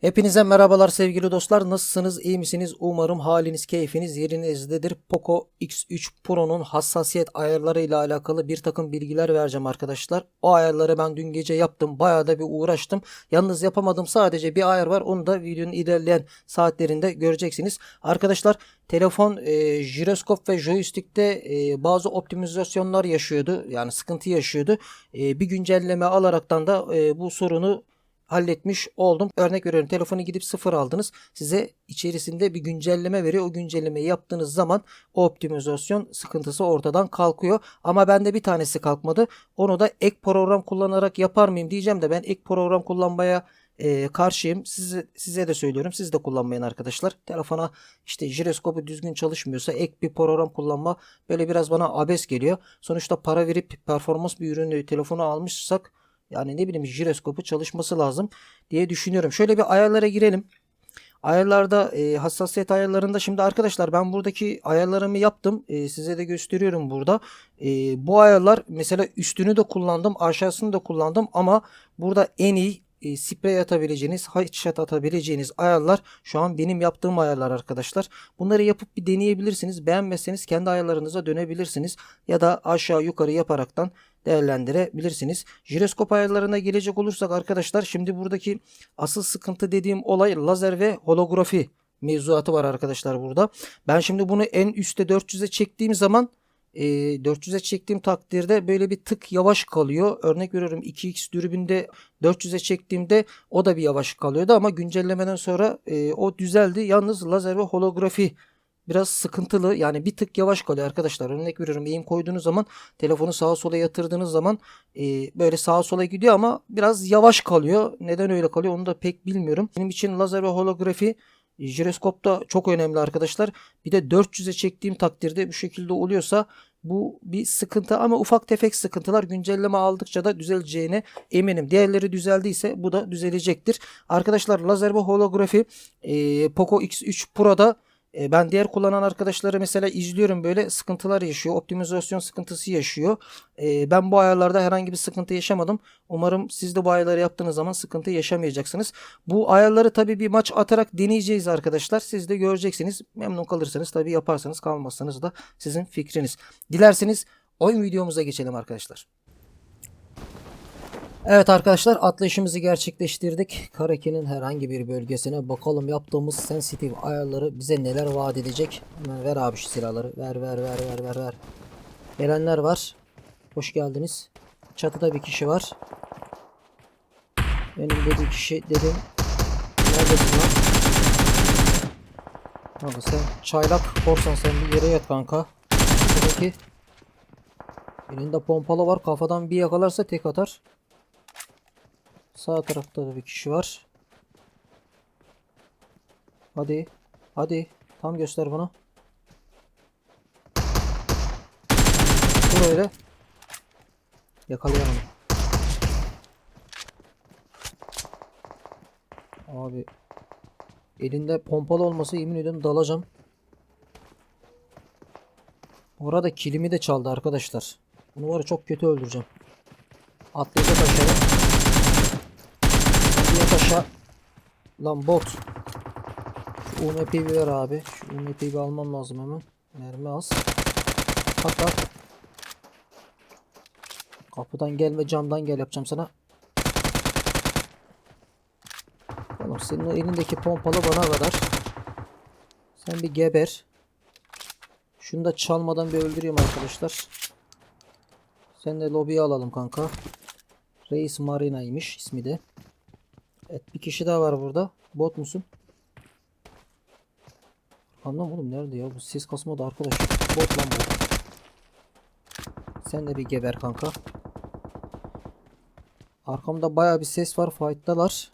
Hepinize merhabalar sevgili dostlar. Nasılsınız? iyi misiniz? Umarım haliniz, keyfiniz yerinizdedir. Poco X3 Pro'nun hassasiyet ayarları ile alakalı bir takım bilgiler vereceğim arkadaşlar. O ayarları ben dün gece yaptım. Bayağı da bir uğraştım. Yalnız yapamadım. Sadece bir ayar var. Onu da videonun ilerleyen saatlerinde göreceksiniz. Arkadaşlar telefon e, jiroskop ve joystick'te e, bazı optimizasyonlar yaşıyordu. Yani sıkıntı yaşıyordu. E, bir güncelleme alaraktan da e, bu sorunu halletmiş oldum. Örnek veriyorum telefonu gidip sıfır aldınız. Size içerisinde bir güncelleme veriyor. O güncellemeyi yaptığınız zaman o optimizasyon sıkıntısı ortadan kalkıyor. Ama bende bir tanesi kalkmadı. Onu da ek program kullanarak yapar mıyım diyeceğim de ben ek program kullanmaya e, karşıyım. Size, size de söylüyorum. Siz de kullanmayın arkadaşlar. Telefona işte jiroskopu düzgün çalışmıyorsa ek bir program kullanma böyle biraz bana abes geliyor. Sonuçta para verip performans bir ürünü telefonu almışsak yani ne bileyim jiroskopu çalışması lazım diye düşünüyorum. Şöyle bir ayarlara girelim. Ayarlarda e, hassasiyet ayarlarında şimdi arkadaşlar ben buradaki ayarlarımı yaptım. E, size de gösteriyorum burada. E, bu ayarlar mesela üstünü de kullandım aşağısını da kullandım ama burada en iyi e, sprey atabileceğiniz, headshot atabileceğiniz ayarlar şu an benim yaptığım ayarlar arkadaşlar. Bunları yapıp bir deneyebilirsiniz. Beğenmezseniz kendi ayarlarınıza dönebilirsiniz ya da aşağı yukarı yaparaktan değerlendirebilirsiniz. Jiroskop ayarlarına gelecek olursak arkadaşlar şimdi buradaki asıl sıkıntı dediğim olay lazer ve holografi mevzuatı var arkadaşlar burada. Ben şimdi bunu en üstte 400'e çektiğim zaman e, 400'e çektiğim takdirde böyle bir tık yavaş kalıyor. Örnek veriyorum 2x dürbünde 400'e çektiğimde o da bir yavaş kalıyordu ama güncellemeden sonra e, o düzeldi. Yalnız lazer ve holografi biraz sıkıntılı. Yani bir tık yavaş kalıyor arkadaşlar. Örnek veriyorum eğim koyduğunuz zaman telefonu sağa sola yatırdığınız zaman e, böyle sağa sola gidiyor ama biraz yavaş kalıyor. Neden öyle kalıyor onu da pek bilmiyorum. Benim için lazer ve holografi jiroskop da çok önemli arkadaşlar. Bir de 400'e çektiğim takdirde bu şekilde oluyorsa bu bir sıkıntı ama ufak tefek sıkıntılar güncelleme aldıkça da düzeleceğine eminim. Diğerleri düzeldiyse bu da düzelecektir. Arkadaşlar lazer ve holografi e, Poco X3 Pro'da e, ben diğer kullanan arkadaşları mesela izliyorum böyle sıkıntılar yaşıyor. Optimizasyon sıkıntısı yaşıyor. E, ben bu ayarlarda herhangi bir sıkıntı yaşamadım. Umarım siz de bu ayarları yaptığınız zaman sıkıntı yaşamayacaksınız. Bu ayarları tabii bir maç atarak deneyeceğiz arkadaşlar. Siz de göreceksiniz. Memnun kalırsanız tabii yaparsanız kalmazsanız da sizin fikriniz. Dilerseniz oyun videomuza geçelim arkadaşlar. Evet arkadaşlar atlayışımızı gerçekleştirdik. Karaki'nin herhangi bir bölgesine bakalım yaptığımız sensitive ayarları bize neler vaat edecek. Hemen ver abi şu silahları. Ver ver ver ver ver ver. Gelenler var. Hoş geldiniz. Çatıda bir kişi var. Benim dediği kişi dedim. Neredesin lan? Kanka sen çaylak korsan sen bir yere yat kanka. Şuradaki elinde pompalı var kafadan bir yakalarsa tek atar. Sağ tarafta da bir kişi var. Hadi. Hadi. Tam göster bana. Dur öyle. Yakalayalım. Abi. Elinde pompalı olması yemin ediyorum dalacağım. Orada kilimi de çaldı arkadaşlar. Bunu var çok kötü öldüreceğim. Atlayacak aşağıya. Yat aşağı. Lan bot. Şu UMP'yi ver abi. Şu UMP'yi almam lazım hemen. Mermi az. Hatta Kapıdan gelme camdan gel yapacağım sana. Tamam senin o elindeki pompalı bana kadar. Sen bir geber. Şunu da çalmadan bir öldüreyim arkadaşlar. Sen de lobiyi alalım kanka. Reis Marina'ymış ismi de. Evet bir kişi daha var burada. Bot musun? Anlam oğlum nerede ya? Bu ses kasmadı arkadaş. Bot lan bu. Sen de bir geber kanka. Arkamda baya bir ses var. Fight'talar.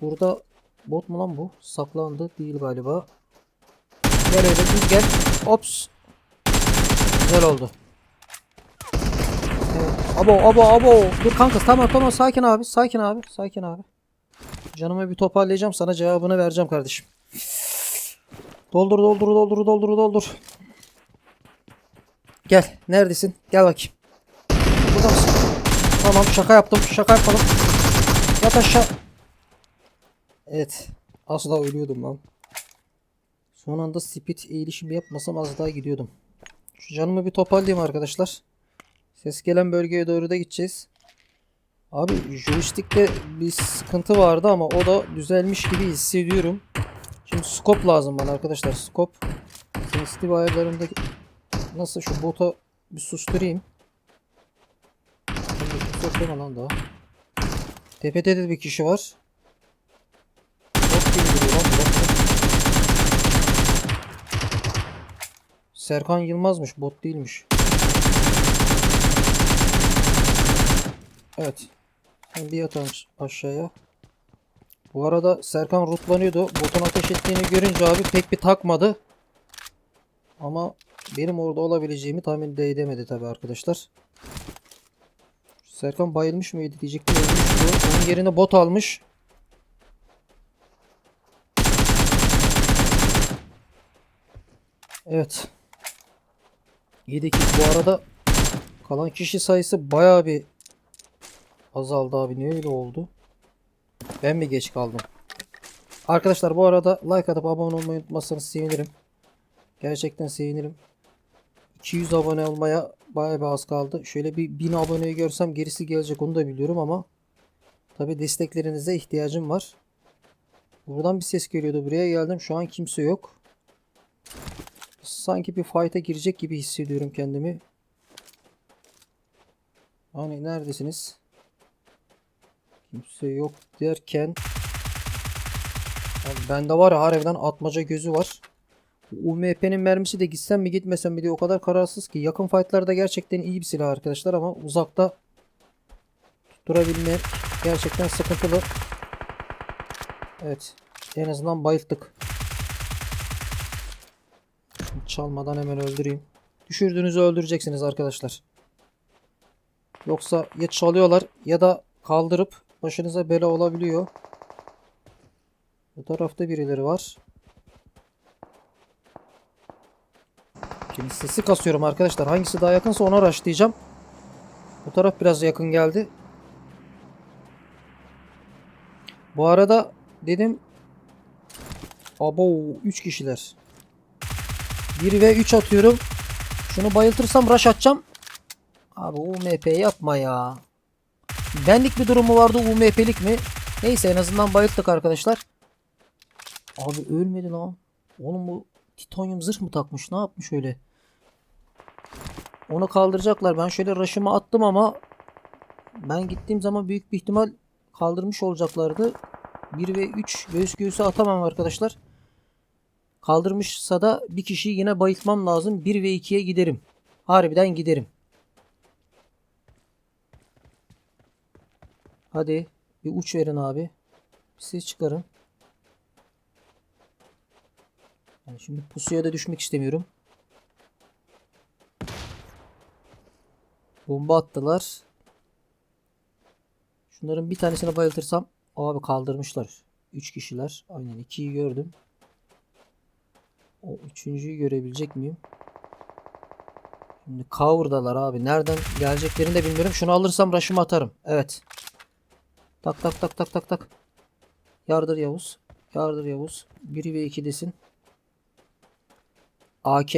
Burada bot mu lan bu? Saklandı. Değil galiba. Gel öyle düz gel. Ops. Güzel oldu. Evet. Abo abo abo. Dur kanka tamam tamam sakin abi. Sakin abi. Sakin abi. Canımı bir toparlayacağım. Sana cevabını vereceğim kardeşim. Doldur doldur doldur doldur doldur. Gel. Neredesin? Gel bakayım. Burada mısın? Tamam şaka yaptım. Şaka yapalım. Yat aşağı. Evet. Az daha ölüyordum lan. Son anda speed eğilişimi yapmasam az daha gidiyordum. Şu canımı bir toparlayayım arkadaşlar. Ses gelen bölgeye doğru da gideceğiz. Abi joystick'te bir sıkıntı vardı ama o da düzelmiş gibi hissediyorum. Şimdi scope lazım bana arkadaşlar. Scope. Sensitive ayarlarındaki nasıl şu bota bir susturayım. Sokma lan daha. Tepede de bir kişi var. Bot gibi duruyor lan. Serkan Yılmaz'mış bot değilmiş. Evet. Bir yatan aşağıya. Bu arada Serkan rutlanıyordu. Botun ateş ettiğini görünce abi pek bir takmadı. Ama benim orada olabileceğimi tahmin de edemedi tabi arkadaşlar. Serkan bayılmış mıydı diyecektim. Onun yerine bot almış. Evet. 7 kill bu arada kalan kişi sayısı bayağı bir azaldı abi. Niye öyle oldu? Ben mi geç kaldım? Arkadaşlar bu arada like atıp abone olmayı unutmazsanız sevinirim. Gerçekten sevinirim. 200 abone olmaya bayağı bir az kaldı. Şöyle bir 1000 aboneyi görsem gerisi gelecek onu da biliyorum ama tabi desteklerinize ihtiyacım var. Buradan bir ses geliyordu. Buraya geldim. Şu an kimse yok. Sanki bir fight'a girecek gibi hissediyorum kendimi. Hani neredesiniz? Kimse yok derken Abi bende var ya harbiden atmaca gözü var. UMP'nin mermisi de gitsem mi gitmesem mi diye o kadar kararsız ki. Yakın fightlarda gerçekten iyi bir silah arkadaşlar ama uzakta tutturabilmek gerçekten sıkıntılı. Evet. En azından bayılttık. Çalmadan hemen öldüreyim. Düşürdüğünüzü öldüreceksiniz arkadaşlar. Yoksa ya çalıyorlar ya da kaldırıp başınıza bela olabiliyor. Bu tarafta birileri var. Şimdi sesi kasıyorum arkadaşlar. Hangisi daha yakınsa ona rushlayacağım. Bu taraf biraz yakın geldi. Bu arada dedim Abo 3 kişiler. 1 ve 3 atıyorum. Şunu bayıltırsam rush atacağım. Abi UMP yapma ya. Benlik bir durumu vardı UMP'lik mi? Neyse en azından bayılttık arkadaşlar. Abi ölmedi lan. Oğlum bu titanyum zırh mı takmış? Ne yapmış öyle? Onu kaldıracaklar. Ben şöyle rush'ımı attım ama ben gittiğim zaman büyük bir ihtimal kaldırmış olacaklardı. 1 ve 3 göğüs göğüse atamam arkadaşlar. Kaldırmışsa da bir kişiyi yine bayıltmam lazım. 1 ve 2'ye giderim. Harbiden giderim. Hadi bir uç verin abi. Siz çıkarın. Yani şimdi pusuya da düşmek istemiyorum. Bomba attılar. Şunların bir tanesini bayıltırsam abi kaldırmışlar. 3 kişiler. Aynen 2'yi gördüm. O üçüncüyü görebilecek miyim? Şimdi cover'dalar abi. Nereden geleceklerini de bilmiyorum. Şunu alırsam rush'ımı atarım. Evet. Tak tak tak tak tak tak. Yardır Yavuz. Yardır Yavuz. 1 ve 2 desin. AK.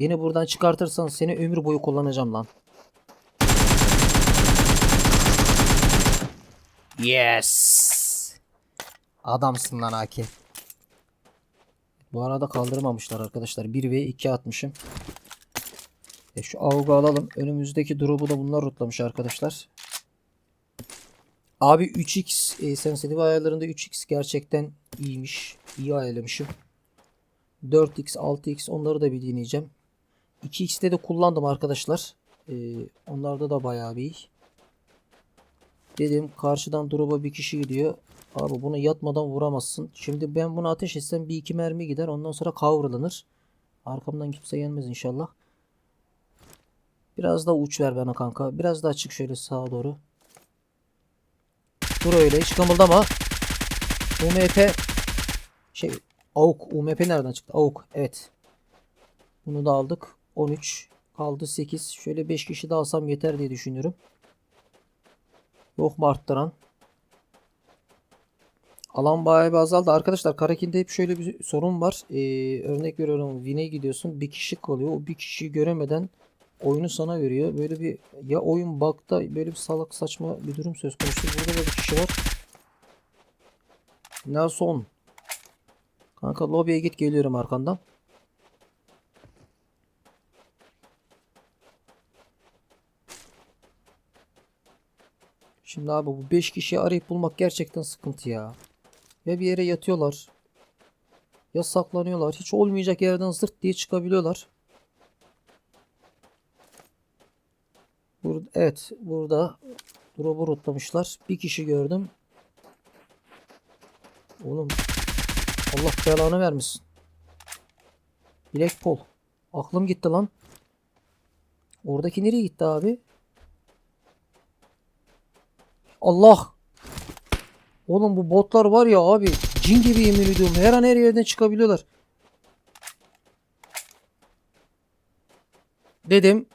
Beni buradan çıkartırsan seni ömür boyu kullanacağım lan. Yes. Adamsın lan AK. Bu arada kaldırmamışlar arkadaşlar. 1 ve 2 atmışım. E şu AUG'u alalım. Önümüzdeki drop'u da bunlar rutlamış arkadaşlar. Abi 3x e, sensitive ayarlarında 3x gerçekten iyiymiş. İyi ayarlamışım. 4x, 6x onları da bir deneyeceğim. 2x'te de kullandım arkadaşlar. Ee, onlarda da bayağı bir iyi. Dedim karşıdan drop'a bir kişi gidiyor. Abi bunu yatmadan vuramazsın. Şimdi ben bunu ateş etsem bir iki mermi gider. Ondan sonra kavrulunur. Arkamdan kimse gelmez inşallah. Biraz daha uç ver bana kanka. Biraz daha çık şöyle sağa doğru. Dur öyle hiç kımıldama. UMP şey AUK. UMP nereden çıktı? AUK. Evet. Bunu da aldık. 13. Kaldı 8. Şöyle 5 kişi daha alsam yeter diye düşünüyorum. Yok mu arttıran? Alan bayağı bir azaldı. Arkadaşlar Karakin'de hep şöyle bir sorun var. Ee, örnek veriyorum Win'e gidiyorsun. Bir kişi kalıyor. O bir kişiyi göremeden oyunu sana veriyor. Böyle bir ya oyun bug'da böyle bir salak saçma bir durum söz konusu. Burada da bir kişi var. Nelson. Kanka lobiye git geliyorum arkandan. Şimdi abi bu 5 kişiyi arayıp bulmak gerçekten sıkıntı ya. Ya bir yere yatıyorlar. Ya saklanıyorlar. Hiç olmayacak yerden zırt diye çıkabiliyorlar. Burada, evet burada drop'u rootlamışlar. Bir kişi gördüm. Oğlum Allah belanı vermesin. Blackpool. Aklım gitti lan. Oradaki nereye gitti abi? Allah. Oğlum bu botlar var ya abi. Cin gibi yemin ediyorum. Her an her yerden çıkabiliyorlar. Dedim.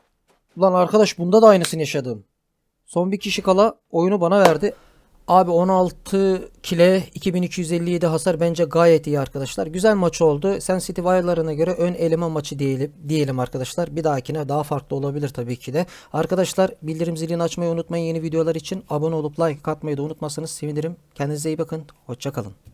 Ulan arkadaş bunda da aynısını yaşadım. Son bir kişi kala oyunu bana verdi. Abi 16 kile 2257 hasar bence gayet iyi arkadaşlar. Güzel maç oldu. Sensitive ayarlarına göre ön eleme maçı diyelim, diyelim arkadaşlar. Bir dahakine daha farklı olabilir tabii ki de. Arkadaşlar bildirim zilini açmayı unutmayın yeni videolar için. Abone olup like atmayı da unutmazsanız sevinirim. Kendinize iyi bakın. Hoşçakalın.